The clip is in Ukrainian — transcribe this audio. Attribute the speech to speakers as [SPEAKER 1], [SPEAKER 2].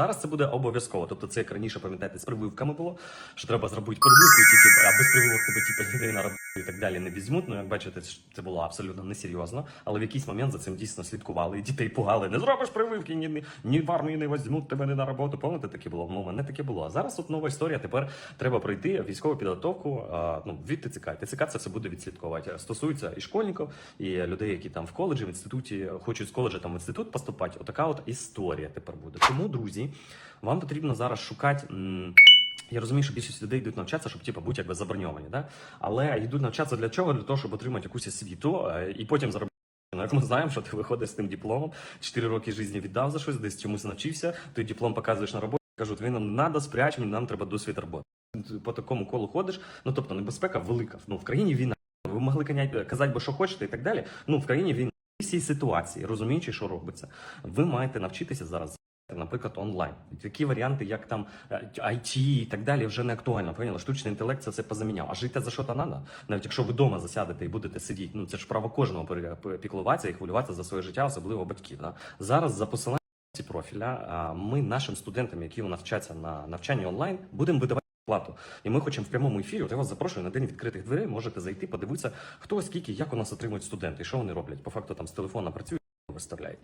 [SPEAKER 1] Зараз це буде обов'язково. Тобто, це як раніше пам'ятаєте, з прививками було, що треба зробити прививку, і тільки а без прививок тебе типу, людей на роботу і так далі не візьмуть. Ну, як бачите, це- було абсолютно несерйозно. Але в якийсь момент за цим дійсно слідкували. І дітей пугали. Не зробиш прививки, ні, ні, ні в армію не візьмуть тебе не на роботу. Пам'ятаєте, таке було? Ну, мене таке було. А зараз тут нова історія. Тепер треба пройти військову підготовку а, ну, від ТЦК. ТЦК це все буде відслідковувати. Стосується і школьників, і людей, які там в коледжі, в інституті хочуть з коледжа там в інститут поступати. Отака от історія тепер буде. Тому, друзі, вам потрібно зараз шукати. Я розумію, що більшість людей йдуть навчатися, щоб типу, бути якби заброньовані, да? але йдуть навчатися для чого? Для того, щоб отримати якусь освіту е, і потім заробити. Ну, як ми знаємо, що ти виходиш з тим дипломом, 4 роки житті віддав за щось, десь чомусь навчився, той диплом показуєш на роботі, кажуть, він нам треба, спряч, нам треба досвід роботи. По такому колу ходиш, ну тобто небезпека велика. Ну в країні війна. Ви могли каня- казати, бо що хочете і так далі. Ну в країні війна. В цій ситуації, розуміючи, що робиться, ви маєте навчитися зараз. Наприклад, онлайн. Такі варіанти, як там е, IT і так далі, вже не актуально. Поняли? Штучний інтелект це все позаміняв. А жити за що то треба? Навіть якщо ви вдома засядете і будете сидіти, ну це ж право кожного пер- піклуватися і хвилюватися за своє життя, особливо батьків. Да? Зараз за посиланням профіля ми нашим студентам, які навчаться на навчанні онлайн, будемо видавати. Плату, і ми хочемо в прямому ефірі. Я вас запрошую на день відкритих дверей. Можете зайти, подивитися, хто скільки, як у нас отримують студенти, і що вони роблять. По факту там з телефона працюють, виставляють.